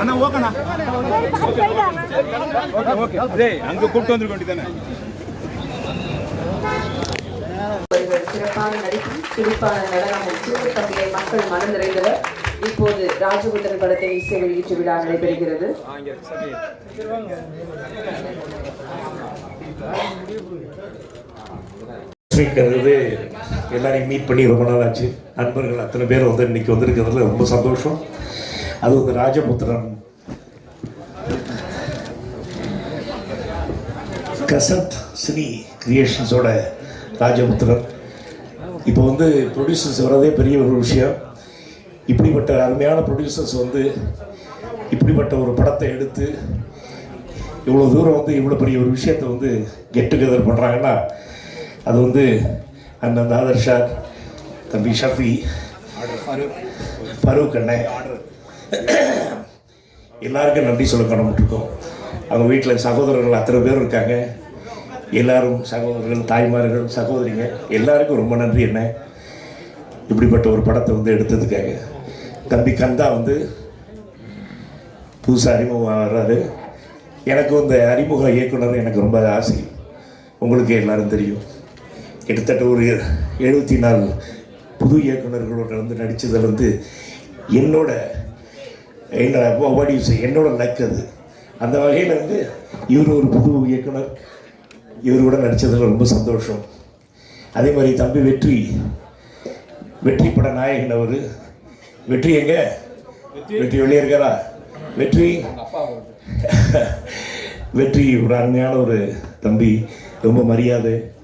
அண்ணா ஓகேண்ணா. Okay. Okay அங்கே கூப்பிட்டு வந்துருக்க வேண்டியதானே ஒருவர் சிறப்பான நடிப்பு துடிப்பான நடனமும் சிறு தம்பியை மக்கள் மனம் நிறைந்தவர் இப்போது ராஜபுத்திரன் படத்தை இசை வெளியீட்டு விழா நடைபெறுகிறது. ஸ்பீக்கர் எல்லாரையும் மீட் பண்ணி ரொம்ப நாள் ஆச்சு நண்பர்கள் அத்தனை பேர் வந்து இன்னைக்கு வந்திருக்கிறதுல ரொம்ப சந்தோஷம். அது வந்து ராஜபுத்திரன். கசத் ஸ்ரீ கிரியேஷன்ஸோட ராஜபுத்திரன். இப்போ வந்து ப்ரொடியூசர்ஸ் வர்றதே பெரிய ஒரு விஷயம். இப்படிப்பட்ட அருமையான ப்ரொடியூசர்ஸ் வந்து இப்படிப்பட்ட ஒரு படத்தை எடுத்து இவ்வளோ தூரம் வந்து இவ்வளோ பெரிய ஒரு விஷயத்தை வந்து கெட் டுகெதர் பண்ணுறாங்கன்னா அது வந்து அண்ணன் தாதர் ஷா தம்பி ஷஃபி ஃபரூக் அண்ணன் எல்லாருக்கும் நன்றி சொல்ல கடமைட்டிருக்கோம் அவங்க வீட்டில் சகோதரர்கள் அத்தனை பேர் இருக்காங்க எல்லாரும் சகோதரர்கள் தாய்மார்கள் சகோதரிங்க எல்லாருக்கும் ரொம்ப நன்றி என்ன இப்படிப்பட்ட ஒரு படத்தை வந்து எடுத்ததுக்காக தம்பி கந்தா வந்து புதுசாக அறிமுகம் வர்றாரு எனக்கு இந்த அறிமுக இயக்குனர் எனக்கு ரொம்ப ஆசை உங்களுக்கு எல்லாரும் தெரியும் கிட்டத்தட்ட ஒரு எழுபத்தி நாலு புது இயக்குனர்களோட வந்து நடித்ததில் வந்து என்னோட do you say, என்னோட லக் அது. அந்த வகையில் வந்து இவர் ஒரு புது இயக்குனர் இவர் கூட நடித்ததில் ரொம்ப சந்தோஷம். அதே மாதிரி தம்பி வெற்றி வெற்றி பட நாயகன் அவர். வெற்றி எங்க? வெற்றி? வெளியே இருக்காரா? வெற்றி? வெற்றி ஒரு அருமையான ஒரு தம்பி ரொம்ப மரியாதை.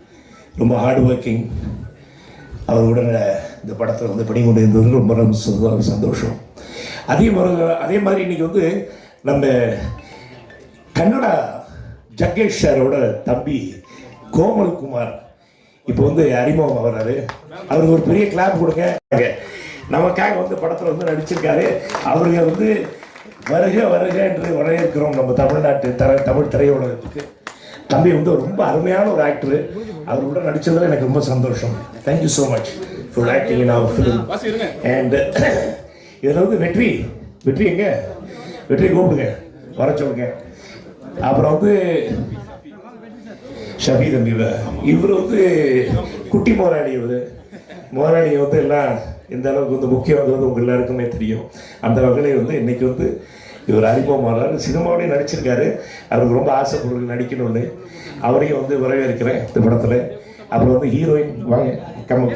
ரொம்ப ஹார்ட் ஒர்க்கிங் அவரோட இந்த படத்தில் வந்து பணிகொண்டு இருந்தது ரொம்ப ரொம்ப சந்தோஷம். அதே மாதிரி அதே மாதிரி இன்னைக்கு வந்து நம்ம கன்னடா ஜக்கேஷ் சாரோட தம்பி கோமல் குமார் இப்போ வந்து அறிமுகம் வர்றாரு அவருக்கு ஒரு பெரிய கிளாப் கொடுங்க. நமக்காக வந்து படத்தில் வந்து நடிச்சிருக்காரு. அவருக்கு வந்து வருக வருக என்று வரவேற்கிறோம் நம்ம தமிழ்நாட்டு தர தமிழ் திரையுலகத்துக்கு. தம்பி வந்து ரொம்ப அருமையான ஒரு ஆக்டர் அவர் கூட நடிச்சதுல எனக்கு ரொம்ப சந்தோஷம். Thank you so much for acting in our film and இதில் வந்து வெற்றி. வெற்றி எங்க? வெற்றி கூப்பிடுங்க. வர சொல்லுங்க. அப்புறம் வந்து ஷபி தம்பி இவர். வந்து குட்டி மோராளி இவர். மோராளியை வந்து எல்லாம் எந்த அளவுக்கு வந்து முக்கியம். வந்து உங்க எல்லாருக்குமே தெரியும். அந்த வகையில் வந்து இன்னைக்கு வந்து இவர் அறிமுகமானார் சினிமாவிலையும் நடிச்சிருக்காரு. அவருக்கு ரொம்ப ஆசைப்படுறது நடிக்கணும்னு. அவரையும் வந்து வரவேற்கிறேன் இந்த படத்தில். அப்புறம் வந்து ஹீரோயின் வாங்க கம்ம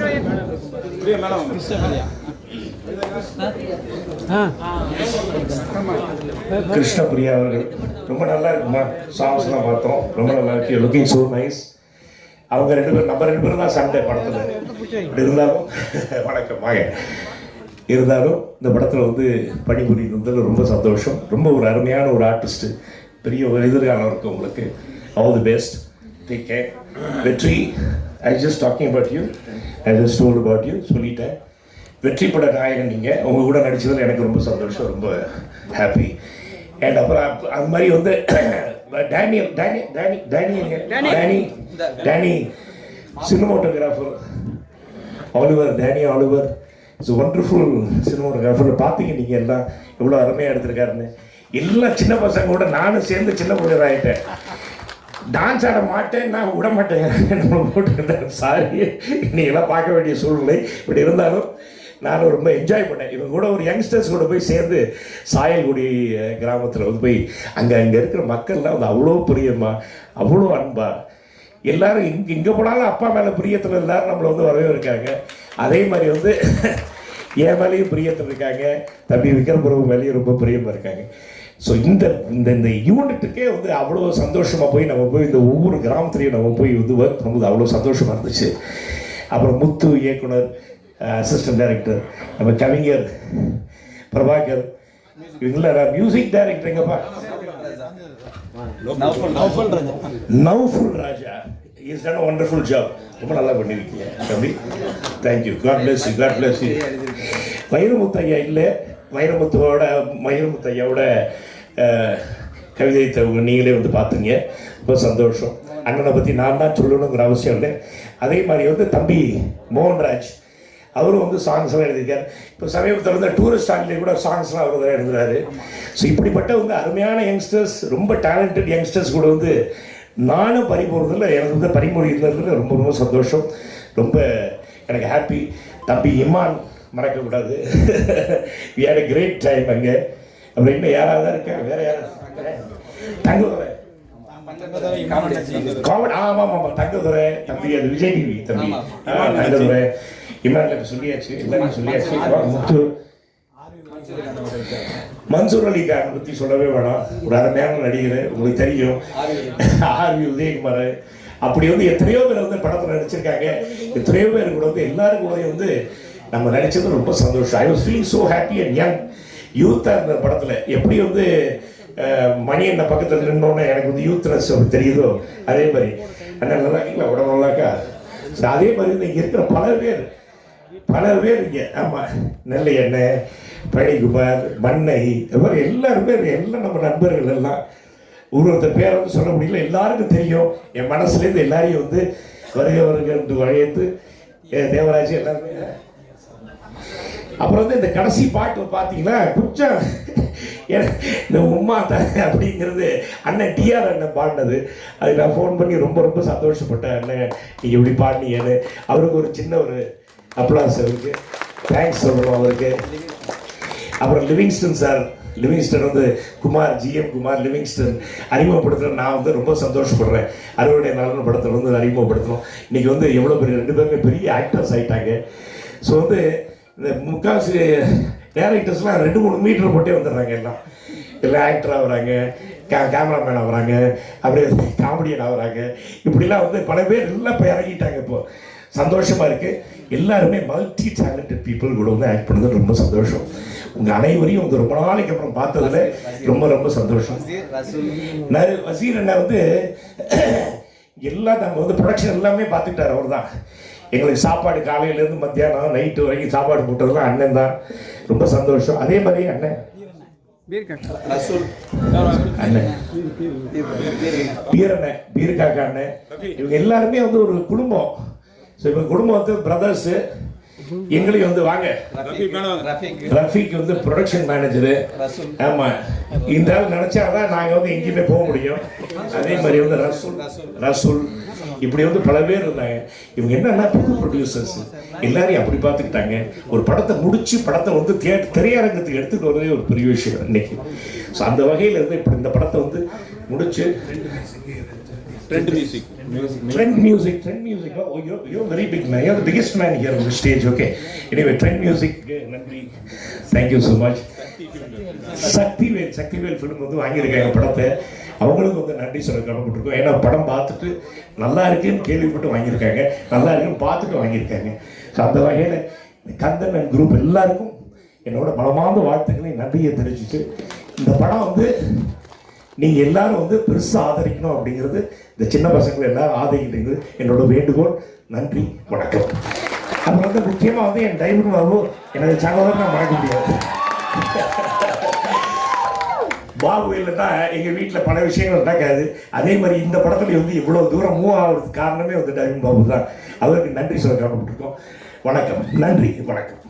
கிருஷ்ணபிரியா அவர்கள். ரொம்ப நல்லா இருக்குமா? சாங்ஸ்லாம் பார்த்தோம். ரொம்ப நல்லா இருக்கு. லுக்கிங் ஸோ நைஸ் அவங்க ரெண்டு பேரும் நம்ம ரெண்டு பேரும் தான் சண்டை படத்தில். இருந்தாலும் வணக்கம். வாங்க. இருந்தாலும் இந்த படத்தில் வந்து பணிபுரிந்ததில் ரொம்ப சந்தோஷம். ரொம்ப ஒரு அருமையான ஒரு ஆர்டிஸ்ட் பெரிய ஒரு எதிர்காலம் இருக்கு உங்களுக்கு. All the best take care Vetri I just talking about you I just told about you சொல்லிட்டேன். வெற்றி பட நாயகன் நீங்கள் உங்கள் கூட நடிச்சதில் எனக்கு ரொம்ப சந்தோஷம் ரொம்ப ஹாப்பி அண்ட் அப்புறம் அப்ப- அது மாதிரி வந்து Daniel Danny Danny Daniel Danny Danny cinematographer Oliver Danny Oliver it's wonderful cinematographer பார்த்தீங்க நீங்கள் எல்லாம் எவ்வளோ அருமையாக எடுத்திருக்காருன்னு. எல்லாம் சின்ன பசங்க கூட நானும் சேர்ந்து சின்ன பிள்ளைகள் ஆகிட்டேன் டான்ஸ் ஆட மாட்டேன் நான் விட மாட்டேன். போட்டுருந்தேன் சாரி நீங்களாம் பார்க்க வேண்டிய சூழ்நிலை. இப்படி இருந்தாலும் நானும் ரொம்ப என்ஜாய் பண்ணேன். இவங்க கூட ஒரு யங்ஸ்டர்ஸ் கூட போய் சேர்ந்து சாயல்குடி கிராமத்தில் வந்து போய் அங்கே அங்கே இருக்கிற மக்கள்லாம் வந்து அவ்வளோ பிரியமா அவ்வளோ அன்பா. எல்லாரும் இங்கே இங்கே போனாலும் அப்பா மேலே பிரியத்தில் எல்லாரும் நம்மளை வந்து வரவே இருக்காங்க அதே மாதிரி வந்து என் மேலேயும் பிரியத்தில் இருக்காங்க. தம்பி விக்ரம் பிரபு மேலேயும் ரொம்ப பிரியமாக இருக்காங்க. ஸோ இந்த இந்த இந்த யூனிட்டுக்கே வந்து அவ்வளோ சந்தோஷமாக போய் நம்ம போய் இந்த ஒவ்வொரு கிராமத்துலையும் நம்ம போய் வந்து ஒர்க் பண்ணும்போது அவ்வளோ சந்தோஷமாக இருந்துச்சு. அப்புறம் முத்து இயக்குனர் அசிஸ்டன்ட் டைரக்டர் நம்ம கவிஞர் பிரபாகர் இவங்கள மியூசிக் டைரக்டர் எங்கப்பா? Naufal Raja is done wonderful job ரொம்ப நல்லா பண்ணியிருக்கீங்க தம்பி. Thank you God bless you God bless you Vairamuthu ஐயா இல்லை. வைரமுத்துவோட வைரமுத்து ஐயாவோட கவிதை நீங்களே வந்து பார்த்தீங்க ரொம்ப சந்தோஷம். அண்ணனை பற்றி நான் தான் சொல்லணுங்கிற அவசியம் இல்லை. அதே மாதிரி வந்து தம்பி மோகன்ராஜ் அவரும் வந்து சாங்ஸ் எல்லாம் எழுதியிருக்காரு. இப்போ சமீபத்தில் வந்து டூரிஸ்ட் ஸ்டாண்ட்லேயே கூட சாங்ஸ்லாம் அவர் தான் எழுதுறாரு. ஸோ இப்படிப்பட்ட வந்து அருமையான யங்ஸ்டர்ஸ் ரொம்ப டேலண்டட் யங்ஸ்டர்ஸ் கூட வந்து நானும் பறிபோகிறதுல எனக்கு வந்து இருந்ததுல ரொம்ப ரொம்ப சந்தோஷம். ரொம்ப எனக்கு ஹாப்பி தம்பி இமான் மறக்கக்கூடாது வி ஹேட் கிரேட் டைம் அங்கே. அப்புறம் இன்னும் யாராவது தான் இருக்கா? வேற யாராவது தங்குதுரை. காமெடி ஆமாம் ஆமாம் தங்கதுரை தம்பி அது விஜய் டிவி தம்பி. தங்கதுரை. இமான்ல சொல்லியாச்சு எல்லாரும் சொல்லியாச்சு. முத்து மன்சூர் அலி கான் பற்றி சொல்லவே வேணாம். ஒரு அருமையான நடிகர் உங்களுக்கு தெரியும். R V Udhayakumar. அப்படி வந்து எத்தனையோ பேர் வந்து படத்தில் நடிச்சிருக்காங்க. எத்தனையோ பேர் கூட வந்து எல்லாரும் கூட வந்து நம்ம நடிச்சது ரொம்ப சந்தோஷம். I was feeling so happy and young யூத்தாக இருந்த படத்தில் எப்படி வந்து மணி என்ன பக்கத்தில் நின்னோன்னே எனக்கு வந்து யூத்னஸ் தெரியுதோ? அதே மாதிரி. அண்ணா நல்லா இருக்கீங்களா உடம்பு நல்லாக்கா அதே மாதிரி இங்கே இருக்கிற பல பேர் பல பேர் இங்கே ஆமாம் நெல்லை எண்ணெய் பழனிக்குமார் மண்ணை இது மாதிரி எல்லாருமே எல்லாம் நம்ம நண்பர்கள் எல்லாம். ஒரு ஒருத்தர் பேர் வந்து சொல்ல முடியல. எல்லாருக்கும் தெரியும். என் மனசுலேருந்து எல்லாரையும் வந்து வருக வருக என்று வழையத்து தேவராஜ் எல்லாருமே. அப்புறம் வந்து இந்த கடைசி பாட்டு பார்த்தீங்கன்னா கொஞ்சம் இந்த உமா தான் அப்படிங்கிறது அண்ணன் டிஆர் அண்ணன் பாடினது. அது நான் ஃபோன் பண்ணி ரொம்ப ரொம்ப சந்தோஷப்பட்டேன். அண்ணன் நீங்கள் இப்படி பாடினீங்கன்னு. அவருக்கு ஒரு சின்ன ஒரு அப்ளாஸ் அவருக்கு. தேங்க்ஸ் சொல்லணும் அவருக்கு. அப்புறம் லிவிங்ஸ்டன் சார் லிவிங்ஸ்டன் வந்து குமார் ஜிஎம் குமார் லிவிங்ஸ்டன் அறிமுகப்படுத்துகிற நான் வந்து ரொம்ப சந்தோஷப்படுறேன். அறுவடை நலன் படத்தில் வந்து அறிமுகப்படுத்தணும். இன்னைக்கு வந்து எவ்வளோ பெரிய ரெண்டு பேருமே பெரிய ஆக்டர்ஸ் ஆகிட்டாங்க ஸோ வந்து இந்த முக்கால்வாசி டேரக்டர்ஸ்லாம் ரெண்டு மூணு மீட்டர் போட்டே வந்துடுறாங்க எல்லாம். எல்லாம் ஆக்டர் ஆகுறாங்க கே கேமராமேன் ஆகுறாங்க அப்படியே காமெடியன் ஆகுறாங்க. இப்படிலாம் வந்து பல பேர் எல்லாம் இப்போ இறங்கிட்டாங்க இப்போது சந்தோஷமா இருக்கு. எல்லாருமே மல்டி டேலண்டட் பீப்புள் கூட வந்து ஆக்ட் பண்ணது ரொம்ப சந்தோஷம். உங்க அனைவரையும் வந்து ரொம்ப நாளைக்கு அப்புறம் பார்த்ததுல ரொம்ப ரொம்ப சந்தோஷம். வசீர் அண்ணா வந்து எல்லாம் நம்ம வந்து ப்ரொடக்ஷன் எல்லாமே பார்த்துட்டார் அவர் தான் எங்களுக்கு சாப்பாடு காலையிலேருந்து மத்தியானம் நைட்டு வரைக்கும் சாப்பாடு போட்டதெல்லாம் அண்ணன் தான். ரொம்ப சந்தோஷம். அதே மாதிரி அண்ணன். பீரண்ணன் பீருக்காக்கா அண்ணன். இவங்க எல்லாருமே வந்து ஒரு குடும்பம். ஸோ இவங்க குடும்பம் வந்து பிரதர்ஸு எங்களையும் வந்து வாங்க. ரஃபீக் வந்து ப்ரொடக்ஷன் மேனேஜரு ஆமா. இந்த ஆள் நினைச்சாதான் நாங்க வந்து எங்கேயுமே போக முடியும். அதே மாதிரி வந்து ரசூல். ரசூல். இப்படி வந்து பல பேர் இருந்தாங்க. இவங்க என்னன்னா புது ப்ரொடியூசர்ஸ் எல்லாரையும் அப்படி பார்த்துக்கிட்டாங்க. ஒரு படத்தை முடிச்சு படத்தை வந்து திரையரங்கத்துக்கு எடுத்துட்டு வரதே ஒரு பெரிய விஷயம் இன்னைக்கு. ஸோ அந்த வகையில் இருந்து இப்படி இந்த படத்தை வந்து முடிச்சு trend music Trend music, trend music. Oh, you're, you're very big man. You're the biggest man here on the stage. Okay. Anyway, trend music. okay, நன்றி. Thank you so much. Sakthivel Sakthivel film வந்து வாங்கியிருக்காங்க படத்தை அவங்களுக்கு வந்து நன்றி சொல்ல கடமைப்பட்டிருக்கோம் ஏன்னா படம் பார்த்துட்டு நல்லா இருக்குன்னு கேள்விப்பட்டு வாங்கியிருக்காங்க நல்லா இருக்குன்னு பார்த்துட்டு வாங்கியிருக்காங்க ஸோ அந்த வகையில் கந்தன் அண்ட் குரூப் எல்லாருக்கும் என்னோட மனமார்ந்த வாழ்த்துக்களை நன்றியை தெரிவிச்சுட்டு இந்த படம் வந்து நீங்க எல்லாரும் வந்து பெருசா ஆதரிக்கணும் அப்படிங்கிறது இந்த சின்ன பசங்களை எல்லாரும் ஆதரிக்கிறது என்னோட வேண்டுகோள். நன்றி வணக்கம். அப்புறம் வந்து முக்கியமா வந்து என் டைவர் பாபு எனது சகோதரன் நான் மறக்க முடியாது. பாபு இல்லைன்னா எங்க வீட்டில் பல விஷயங்கள் நடக்காது. அதே மாதிரி இந்த படத்துல வந்து இவ்வளவு தூரம் மூவ் ஆகுறதுக்கு காரணமே வந்து டைவன் பாபு தான். அவருக்கு நன்றி சொல்ல கடமைப்பட்டிருக்கோம் வணக்கம். நன்றி வணக்கம்.